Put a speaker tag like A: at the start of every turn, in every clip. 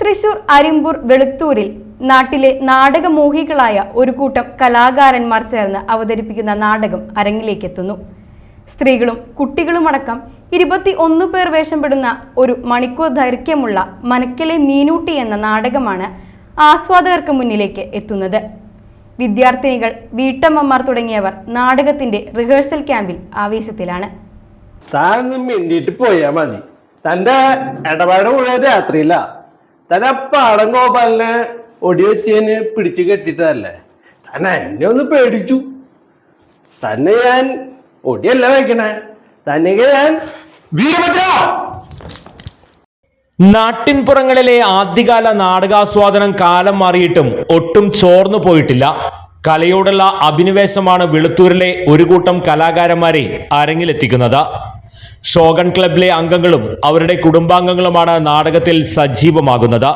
A: തൃശൂർ അരിമ്പൂർ വെളുത്തൂരിൽ നാട്ടിലെ നാടകമോഹികളായ ഒരു കൂട്ടം കലാകാരന്മാർ ചേർന്ന് അവതരിപ്പിക്കുന്ന നാടകം അരങ്ങിലേക്കെത്തുന്നു. സ്ത്രീകളും കുട്ടികളുമടക്കം ഇരുപത്തി ഒന്ന് പേർ വേഷംപെടുന്ന ഒരു മണിക്കൂർ ദൈർഘ്യമുള്ള മനക്കലെ മീനൂട്ടി എന്ന നാടകമാണ് ആസ്വാദകർക്ക് മുന്നിലേക്ക് എത്തുന്നത്. വിദ്യാർത്ഥിനികൾ വീട്ടമ്മമാർ തുടങ്ങിയവർ നാടകത്തിന്റെ റിഹേഴ്സൽ ക്യാമ്പിൽ ആവേശത്തിലാണ്.
B: താനൊന്നും മിണ്ടിയിട്ട് പോയാ മതി. തന്റെ ഇടപാട് മുഴുവൻ രാത്രിയില്ല തന്റെ ആ പാടം ഗോപാലിനെ ഒടിവെച്ചതിന് പിടിച്ചു കെട്ടിട്ടതല്ലേ? തന്നെ എന്നെ ഒന്ന് പേടിച്ചു. തന്നെ ഞാൻ ഒടിയല്ല വയ്ക്കണേ. തന്നെ ഞാൻ വീരഭദ്ര!
C: നാട്ടിൻപുറങ്ങളിലെ ആദ്യകാല നാടകാസ്വാദനം കാലം മാറിയിട്ടും ഒട്ടും ചോർന്നു പോയിട്ടില്ല. കലയോടുള്ള അഭിനിവേശമാണ് വെളുത്തൂരിലെ ഒരു കൂട്ടം കലാകാരന്മാരെ അരങ്ങിലെത്തിക്കുന്നത്. ഷോഗൺ ക്ലബിലെ അംഗങ്ങളും അവരുടെ കുടുംബാംഗങ്ങളുമാണ് നാടകത്തിൽ സജീവമാകുന്നത്.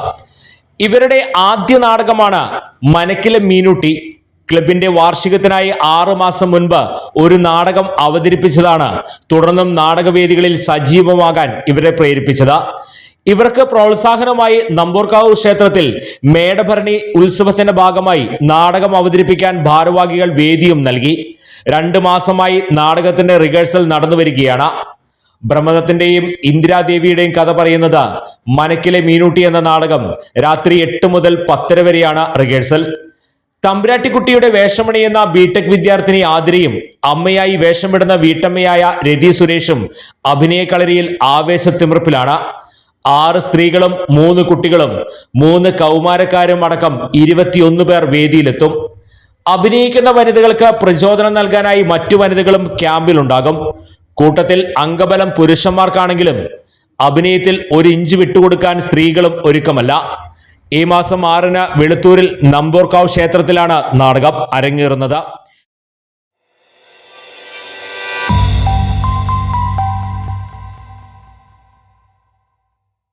C: ഇവരുടെ ആദ്യ നാടകമാണ് മനക്കിലെ മീനുട്ടി. ക്ലബിന്റെ വാർഷികത്തിനായി ആറു മാസം മുൻപ് ഒരു നാടകം അവതരിപ്പിച്ചതാണ്. തുടർന്നും നാടകവേദികളിൽ സജീവമാകാൻ ഇവരെ പ്രേരിപ്പിച്ചത്. ഇവർക്ക് പ്രോത്സാഹനമായി നമ്പൂർക്കാവ് ക്ഷേത്രത്തിൽ മേടഭരണി ഉത്സവത്തിന്റെ ഭാഗമായി നാടകം അവതരിപ്പിക്കാൻ ഭാരവാഹികൾ വേദിയും നൽകി. രണ്ടു മാസമായി നാടകത്തിന്റെ റിഹേഴ്സൽ നടന്നു വരികയാണ് ബ്രഹ്മദത്തിന്റെയും ഇന്ദിരാദേവിയുടെയും കഥ പറയുന്നത് മനക്കിലെ മീനൂട്ടി എന്ന നാടകം രാത്രി എട്ട് മുതൽ പത്തര വരെയാണ് റിഹേഴ്സൽ. തമ്പുരാട്ടിക്കുട്ടിയുടെ വേഷമണിയുന്ന ബിടെക് വിദ്യാർത്ഥിനി ആതിരയും അമ്മയായി വേഷമിടുന്ന വീട്ടമ്മയായ രതി സുരേഷും അഭിനയക്കളരിയിൽ ആവേശത്തിമിർപ്പിലാണ്. ആറ് സ്ത്രീകളും മൂന്ന് കുട്ടികളും മൂന്ന് കൗമാരക്കാരും അടക്കം ഇരുപത്തിയൊന്ന് പേർ വേദിയിലെത്തും. അഭിനയിക്കുന്ന വനിതകൾക്ക് പ്രചോദനം നൽകാനായി മറ്റു വനിതകളും ക്യാമ്പിലുണ്ടാകും. കൂട്ടത്തിൽ അംഗബലം പുരുഷന്മാർക്കാണെങ്കിലും അഭിനയത്തിൽ ഒരു ഇഞ്ച് വിട്ടുകൊടുക്കാൻ സ്ത്രീകളും ഒരുക്കമല്ല. ഈ മാസം ആറിന് വെളുത്തൂരിൽ നമ്പൂർക്കാവ് ക്ഷേത്രത്തിലാണ് നാടകം അരങ്ങേറുന്നത്.